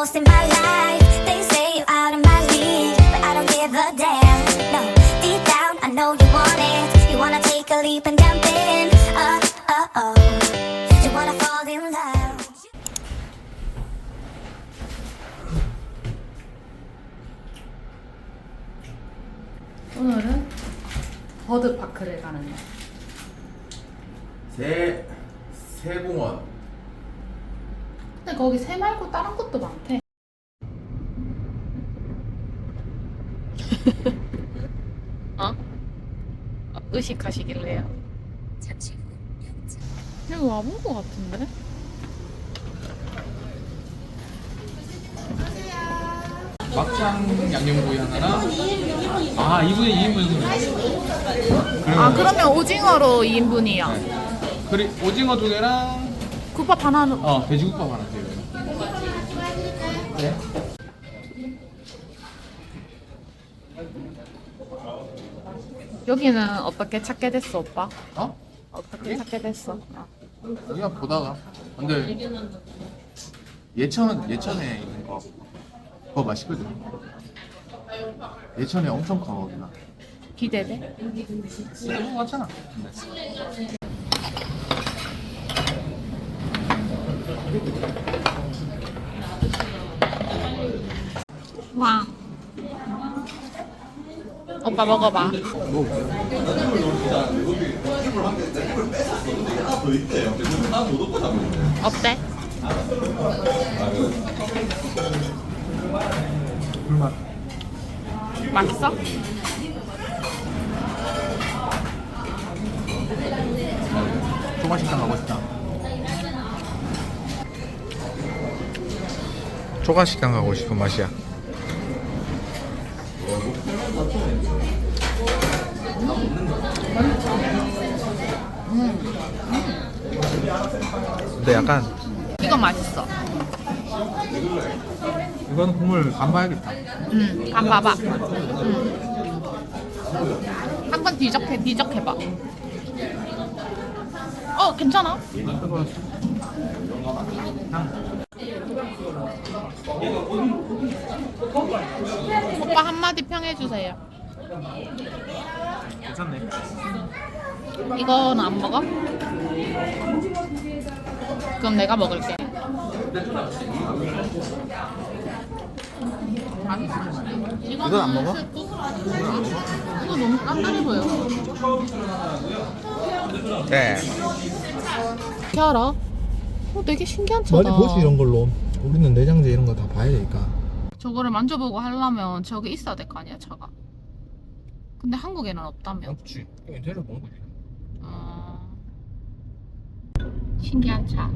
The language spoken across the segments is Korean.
most in my life. They say you're out of my league, but I don't give a damn. No, deep down, I know you want it. You wanna take a leap and jump in. Uh, uh, oh. You wanna fall in love. 오늘은 버드파크를 가는 날. 새 거기 새 말고 다른 것도 많대. 어? 어, 의식하시길래요. 여기 와본 것 같은데? 막창 양념구이 하나랑 아 2분에 2인분 아 그러면 오징어로 2인분이요. 그리 오징어 두 개랑 국밥 하나는 어 돼지국밥 하나 돼 여기는 어떻게 찾게 됐어 오빠? 어? 어떻게 찾게 됐어? 어. 그냥 보다가 근데 예천 예천에 있는 거 그거 맛있거든. 예천에 엄청 커 거기가. 기대돼? 너무 많잖아. 와. 오빠 먹어봐. 어때? 불맛. 맛있어? 조가식당 가고 싶다. 조가식당 가고 싶은 맛이야. 근데 약간 이거 맛있어. 이거는 국물 안 봐야겠다. 응, 안 봐봐. 응. 한번 뒤적해, 뒤적해봐. 어, 괜찮아? 오빠 한마디 평해주세요. 괜찮네. 이건 안 먹어? 그럼 내가 먹을게. 이건 안 먹어? 이거 너무 깐깐해 보여. 네. 어떻게 알아? 어, 되게 신기한 차다. 많이 보지 이런 걸로 우리는 내장재 이런 거 다 봐야 되니까 저거를 만져보고 하려면 저기 있어야 될 거 아니야, 차가. 근데 한국에는 없다며. 없지 인터넷 보는 거지 어... 신기한 차.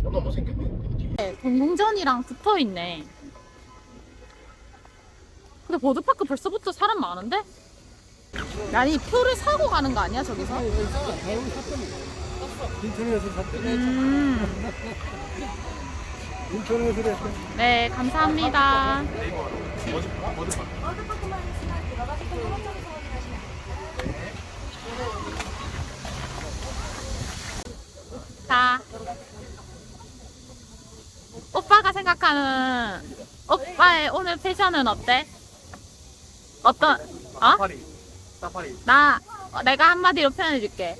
존나 못생겼네 네, 동공전이랑 붙어 있네. 근데 버드파크 벌써부터 사람 많은데? 아니 표를 사고 가는 거 아니야 저기서? 인터넷에서 음, 인터넷으로 했대 네 감사합니다. 자, 오빠가 생각하는 오빠의 오늘 패션은 어때? 어떤? 어? 사파리. 사파리. 나 어, 내가 한마디로 표현해줄게.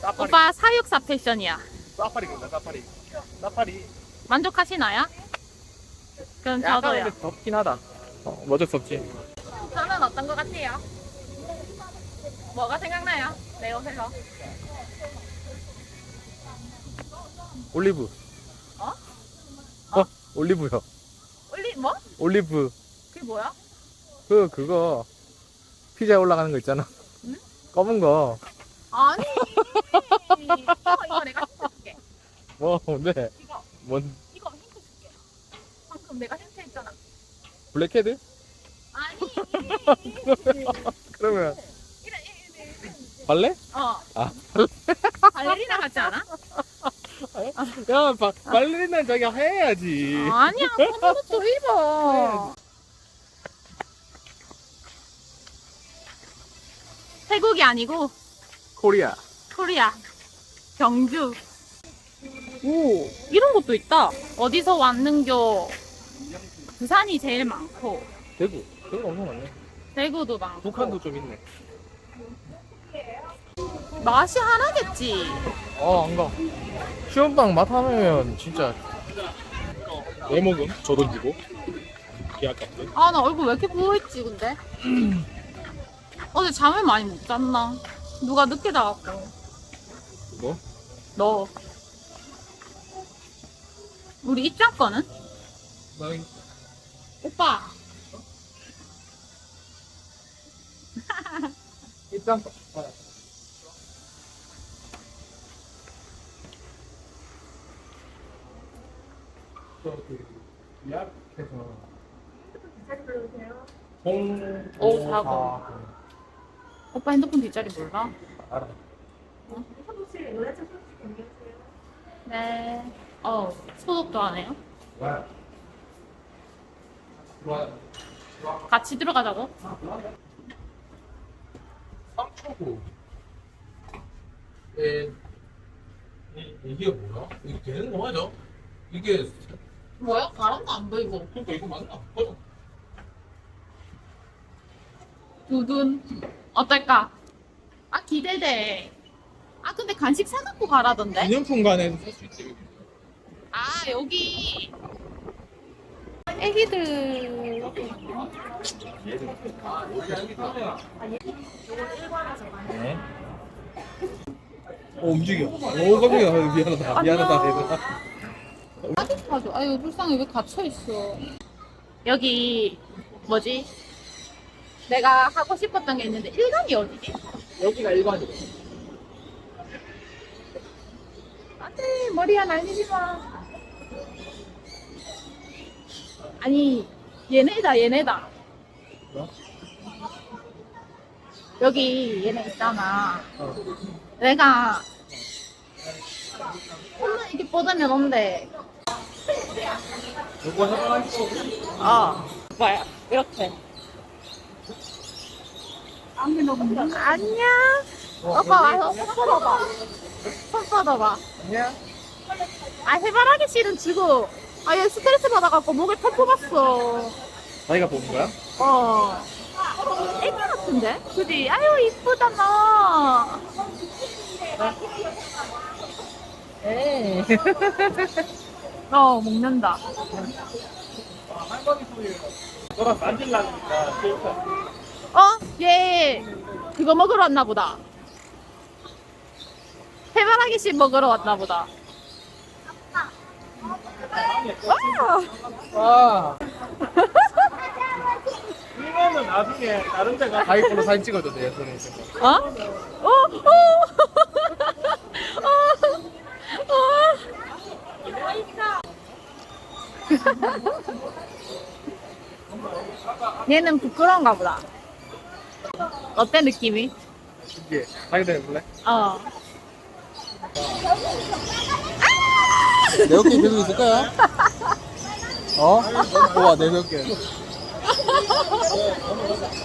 사파리. 오빠 사육사 패션이야. 사파리 간다. 사파리. 사파리. 만족하시나요? 그럼 저도요. 근데 덥긴 하다. 어, 어쩔 수 없지. 저는 어떤 것 같아요? 뭐가 생각나요? 내 옷에서. 올리브. 어? 어? 올리브요. 올리 뭐? 올리브. 그게 뭐야? 그 그거 피자에 올라가는 거 있잖아. 응? 검은 거. 아니. 이거 이거 내가 힌트 줄게. 뭐 뭔데? 이거 뭔 이거 힌트 줄게. 방금 내가 힌트 했잖아. 블랙헤드? 아니. 그러면 이래 이래 이래. 발레? 어. 아 발레리나 같지 않아? 야 바, 발레리나 자기 해야지. 아니야. 그런 것도 입어. 태국이 아니고 코리아. 코리아. 경주. 오, 이런 것도 있다. 어디서 왔는겨? 부산이 제일 많고, 대구. 대구 엄청 많네. 대구도 많고. 북한도 좀 있네. 맛이 하나겠지. 어, 안 가. 시험빵 맛 하면 진짜 왜 먹음? 저돈 주고. 기 아깝네. 아, 나 얼굴 왜 이렇게 부어있지, 근데? 어제 잠을 많이 못 잤나? 누가 늦게 자갖고. 뭐? 너. 우리 입장권은? 나 오빠. 입장. 예약해서 공 오, 사고. 오빠 핸드폰 뒷자리 몰라? 알아. 네. 어, 소독도 안 해요? 와. 좋아. 같이 들어가자고? 3초고. 예. 이, 이게 뭐야? 이게 되는 거 맞아? 이게 뭐야? 바람도 안 보이고. 그러니까 이거 맞나? 맞아. 두둔. 어떨까? 아, 기대돼. 아, 근데 간식 사갖고 가라던데? 기념품 관에서 살 수 있지. 아, 여기. 애기들. 네. 오 움직여. 오 깜짝이야. 미안하다. 미안하다. 얘들아. 따뜻하죠. 아유, 불쌍해. 왜 갇혀 있어. 여기, 뭐지? 내가 하고 싶었던 게 있는데, 일간이 어디지? 여기가 일반이야. 안 돼, 머리야 날리지 마. 아니, 얘네다, 얘네다. 뭐? 여기 얘네 있잖아. 내가 손만 이렇게 뻗으면 온대. 이거 해봐야지. 어. 뭐야, 이렇게. 안녕. 오빠 와서 손 뻗어봐. 손 뻗어봐. 아니야? 아 해바라기 씨는 지금 아얘 스트레스 받아갖고 목에 털 뽑았어. 자기가 뽑은 거야? 어. 애기 같은데? 그지? 아유 이쁘다 너. 에이. 어 먹는다. 할머니 소리. 너랑 만질라니까 싫다. 어? 얘 그거 먹으러 왔나 보다. 해바라기 씨 먹으러 왔나 보다. 와! 와. 이거는 나중에 다른 데가 자기 걸로 사진 찍어도 돼요, 손에. 어? 어? 어? 얘는 부끄러운가 보다. 어때 느낌이? 이게 자기도 해볼래? 어. 내 어깨에 계속 있을 거야? 어? 우와, 내 어깨.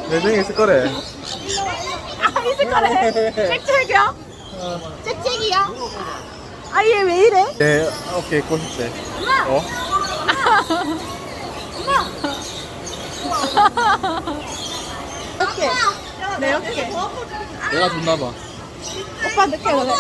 내 등에 있을 거래. 아, 있을 거래. 짹짹이야? 짹짹이야? 아, 얘 왜 이래? 내 어깨에 있고 싶 대. 어? 어깨. 내 어깨. 내가 줬나 봐. 오빠 늦게 오네.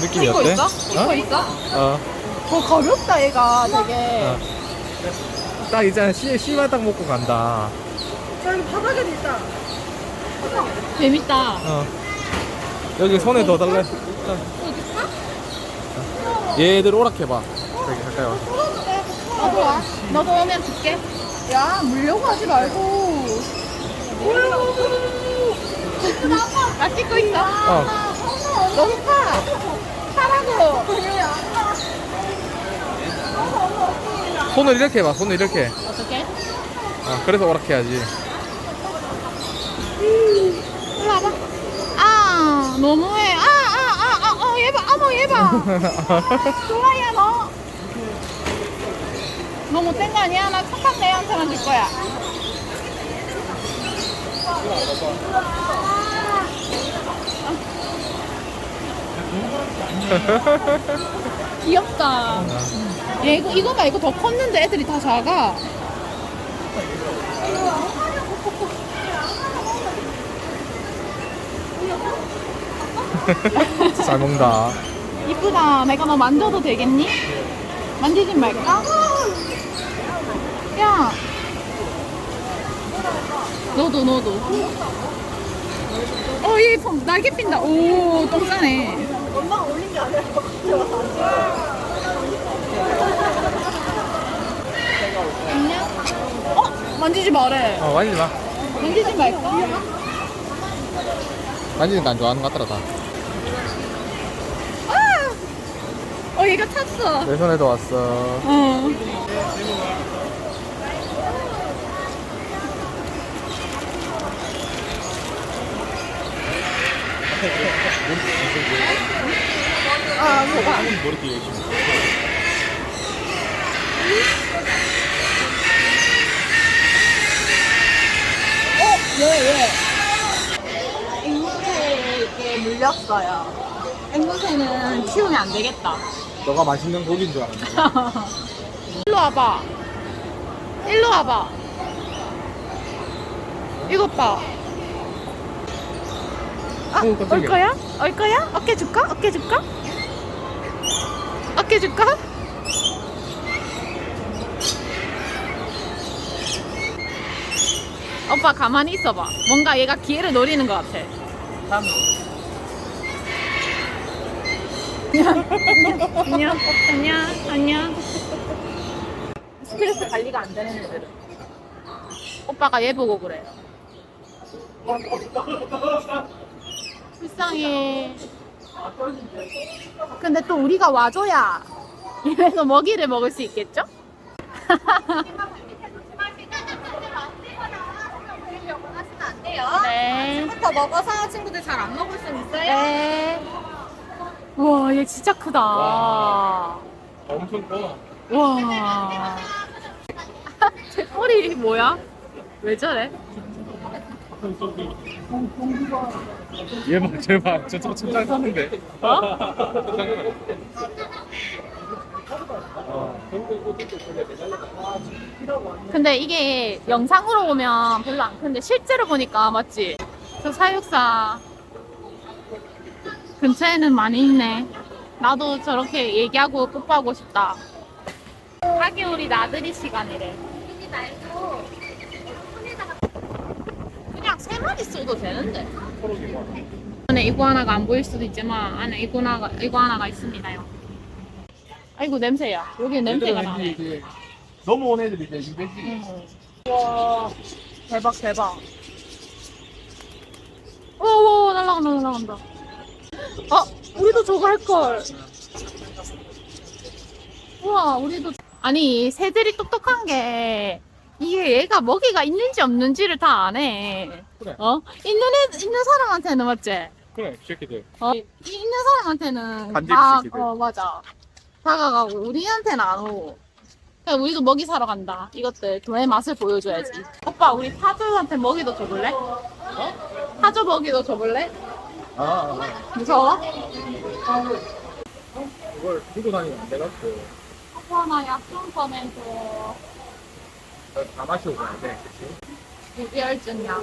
내 느낌이 찍고 어때? 있어? 찍고 있어? 어? 더 가볍다, 얘가 되게. 어. 딱 있잖아, 씨, 씨만 딱 먹고 간다. 재밌다. 어. 여기 손에 더 달래. 얘들 오락해봐. 여기 가까이 와. 너도 와. 너도 오면 줄게. 야, 물려고 하지 말고. 나 찍고 있어. 어. 너도 타. 타라고. 손을 이렇게 해봐, 손을 이렇게. 어떻게? 어, 그래서 오락해야지. 일로 와봐. 아, 너무해. 아, 아, 아, 아, 어, 얘 봐. 어머, 얘 봐. 좋아야, 너. 너 못된 거 아니야? 나 착한 애한테만 줄 거야. 귀엽다. 얘 이거, 이거 말고 더 컸는데 애들이 다 작아. 잘 먹는다. 이쁘다. 내가 너 만져도 되겠니? 만지진 말까? 야. 너도 너도. 어, 얘 봄- 날개 핀다. 오, 똥 싸네. 안녕? 어? 만지지 말해. 어, 만지지 마. 만지지 말까? 만지는 거안 좋아하는 것 같더라, 다. 아! 어, 얘가 탔어. 내 손에도 왔어. 어. 아, 뭐가? 어, 왜, 왜? 앵무새에게 물렸어요. 앵무새는 키우면 안 되겠다. 너가 맛있는 고기인 줄 알았네. 일로 와봐. 일로 와봐. 이것 봐. 아, 오, 올. 거야? 올 거야? 어깨 줄까? 어깨 줄까? 어깨 줄까? 오빠 가만히 있어봐. 뭔가 얘가 기회를 노리는 것 같아. 안녕, 안녕, 안녕. 스트레스 관리가 안 되는 애들은. 오빠가 얘 보고 그래. 불쌍해. 근데 또 우리가 와줘야 이래서 먹이를 먹을 수 있겠죠? 네. 부터 먹어서 친구들 잘 안 먹을 수 있어요? 네. 와, 얘 진짜 크다. 와. 엄청 커. 제 꼬리 뭐야? 왜 저래? 얘봐, 쟤봐. 저, 저, 천장 사는데. 어? 근데 이게 영상으로 보면 별로 안 큰데 실제로 보니까 맞지? 저 사육사 근처에는 많이 있네. 나도 저렇게 얘기하고 뽀뽀하고 싶다. 하기 우리 나들이 시간이래. 그냥 세 마리 써도 되는데. 안에 이구아나가 안 보일 수도 있지만 안에 이구아나가 이구아나가 있습니다요. 아이고 냄새야. 여기 냄새가 나네. 넘어온 애들이 이제 유배지. 응. 와 대박 대박. 오오 날라간다 날라간다. 어 우리도 저거 할 걸. 우와 우리도 아니 새들이 똑똑한 게 이게 얘가 먹이가 있는지 없는지를 다 아네. 그래. 어 있는 애 있는 사람한테는 맞지? 그래, 새끼들. 어 있는 사람한테는 다- 새끼들. 어 맞아 다가가고 우리한테는 안 오고. 그냥 우리도 먹이 사러 간다. 이것들 교회 맛을 보여줘야지. 오빠 우리 타조한테 먹이도 줘볼래? 타조 먹이도 줘볼래? 아, 아, 아. 무서워? 그걸 들고 다니면 안 돼갖고. 오빠 나 약좀 꺼내줘. 다 마시고 가야 돼. 무비혈증 약.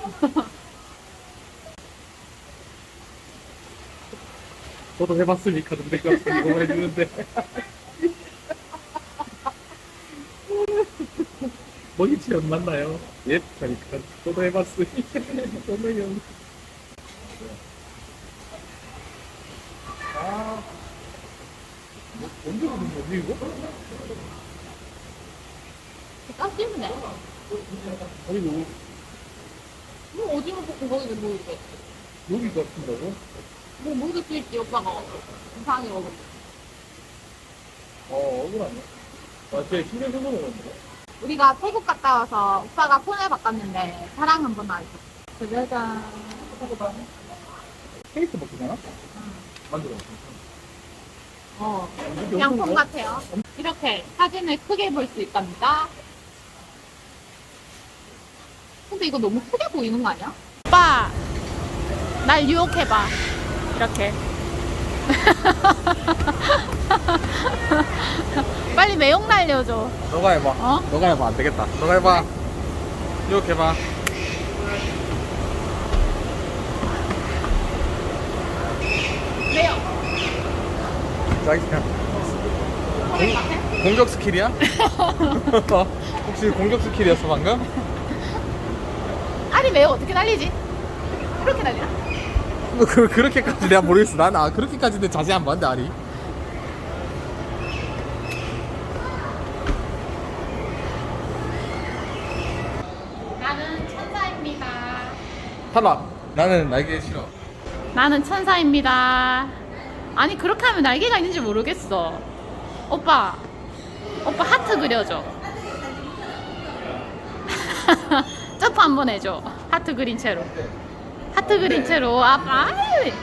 저도 해봤으니까 근데 이거 이거 해주는데. 먹이치 안 맞나요? 예, 그러니까 저도 해봤으니 저는 아, 뭐, 언제 보는 거지 이거? 깎이면 돼. 아니 뭐 뭐 오징어 볶음 먹이도 먹을게. 여기 같은다고? 뭐 먹을 수 있지 오빠가. 이상하게 먹을 어, 억울하네. 아, 쟤 신경 써서 먹었네. 우리가 태국 갔다 와서 오빠가 폰을 바꿨는데 사랑 한번 하죠. 짜잔. 케이크 먹잖아? 만들어. 어, 양품 같아요. 이렇게 사진을 크게 볼 수 있답니다. 근데 이거 너무 크게 보이는 거 아니야? 오빠, 날 유혹해봐. 이렇게. 빨리 매혹 날려줘. 너가 해봐. 어? 너가 해봐. 안 되겠다. 너가 해봐. 이렇게 해봐. 왜요? 자기야. 공, 공격 스킬이야? 혹시 공격 스킬이었어 방금? 알이 매혹 어떻게 날리지? 이렇게 날리나? 뭐 그, 그렇게까지 내가 모르겠어. 난 아, 그렇게까지는 자세히 안 봤는데 아리. 나는 천사입니다. 탈락. 나는 날개 싫어. 나는 천사입니다. 아니 그렇게 하면 날개가 있는지 모르겠어. 오빠, 오빠 하트 그려줘. 점프 한번 해줘. 하트 그린 채로. 하트 그린 채로. 아 빨리,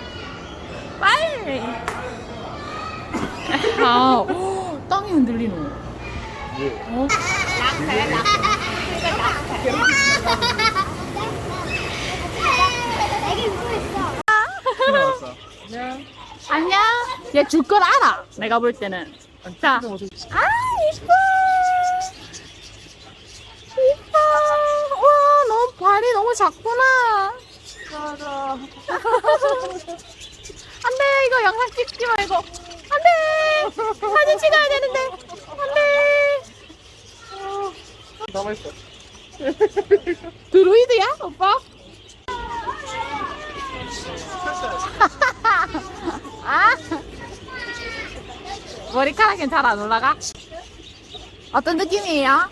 빨리. 아, 오, 땅이 흔들리노. 어? 안녕. 얘 줄 걸 알아. 내가 볼 때는. 자. 아, 이뻐. 이뻐. 와, 너무 발이 너무 작구나. 안 돼, 이거 영상 찍지 말고. 안 돼. 사진 찍어야 되는데. 안 돼. 가만 있어. 드로이드야, 오빠? 아, 머리카락은 잘안 올라가? 어떤 느낌이에요?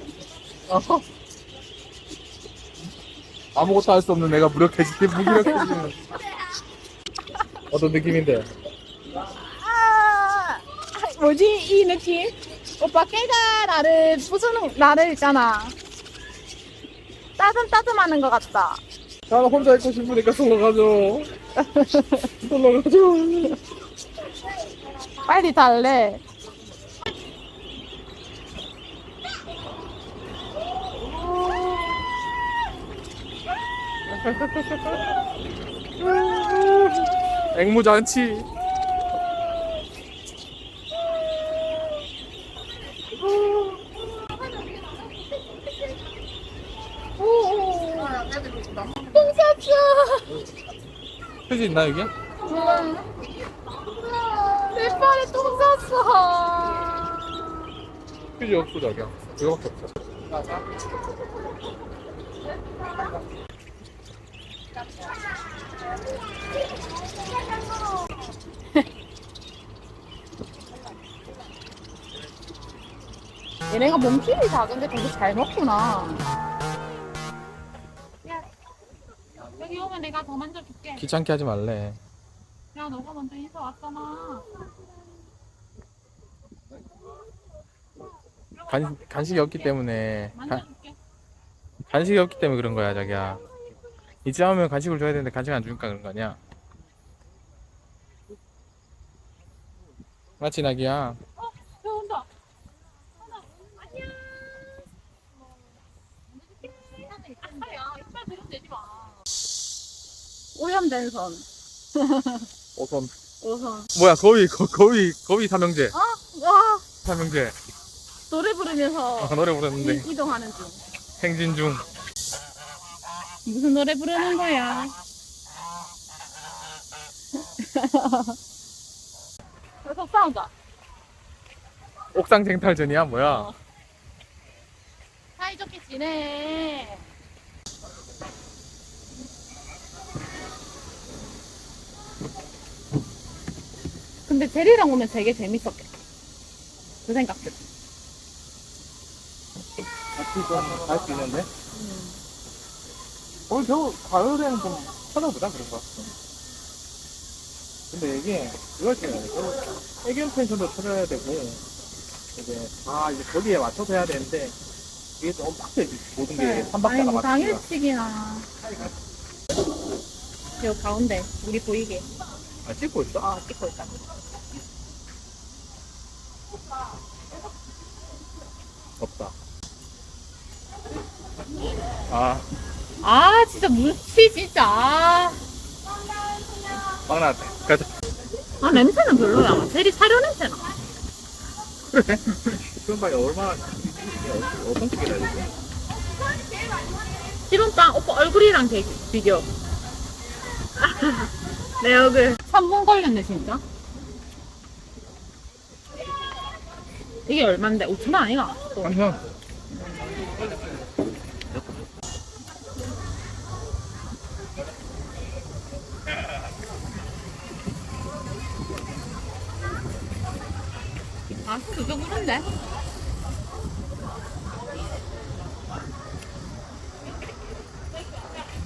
어? 아무것도 할 수 없는 내가 무력해지게 무기력해지는. 어떤 느낌인데? 아, 뭐지 이 느낌? 오빠 깨가 나를 부수는 나를 있잖아. 따듬 따듬하는 것 같다. 나는 혼자 있고 싶으니까 솔로 가줘. 솔로 가줘. 빨리 달래. 앵무잔치. 똥 쌌어. 휴지 있나 여기? 내 발에 똥 쌌어. 휴지 없어 자기야. 이거밖에 없어. 얘네가 몸집이 작은데 되게 잘 먹구나. 여기 오면 내가 더 만져줄게. 귀찮게 하지 말래. 야, 너가 먼저 인사 왔잖아. 간, 간식이 없기 때문에 가, 만져줄게. 간식이 없기 때문에 그런 거야 자기야. 이제 하면 간식을 줘야 되는데 간식 안 주니까 그런 거 아니야? 맞지 나기야? 어, 저 온다. 온다. 안녕. 아야, 이빨 들으면 되지 마. 오염된 손. 오선. 오손. 뭐야 거위 거, 거위 거위 삼형제. 어? 와, 삼형제. 노래 부르면서 아, 노래 부르는데 이, 이동하는 중. 행진 중. 무슨 노래 부르는 거야? 계속 싸운다. 옥상 쟁탈전이야 뭐야? 어. 사이좋게 지내. 근데 제리랑 오면 되게 재밌었겠다. 그 생각 들. 할수 있는데. 어, 올 겨울 가을에는 좀 찾아보자 그래서 근데 이게 이럴 때는 애견 펜션도 찾아야 되고 이제 아 이제 거기에 맞춰서 해야 되는데 이게 좀 빡세지 모든 게 네. 3박자가 아니 뭐 당일치기나. 저 가운데 우리 보이게. 아 찍고 있어? 아 찍고 있다. 없다. 아. 아 진짜 물티 진짜 아, 빵 나왔대. 가자. 아 냄새는 별로야 제리 사료 냄새나 그럼 봐, 얼마나, 어떤- 식이라 해야 되지? 기름빵 오빠 얼굴이랑 대, 비교 내 얼굴 3분 걸렸네 진짜 이게 얼만데 5천원 아니가 또. 잠시 그런데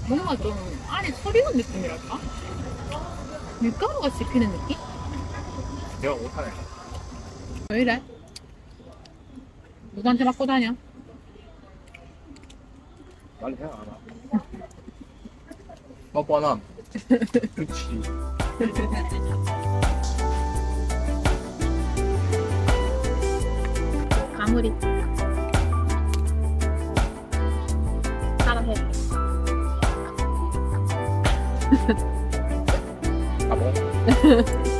뭔가 좀 안에 서리는 느낌이랄까? 밀가루가 씹히는 느낌? 내가 못하네. 왜 이래? 누구한테 맞고 다녀? 빨리 해야 알아. 어, 뻔함. 그치. 마무리. 따라해. 아, 뭐?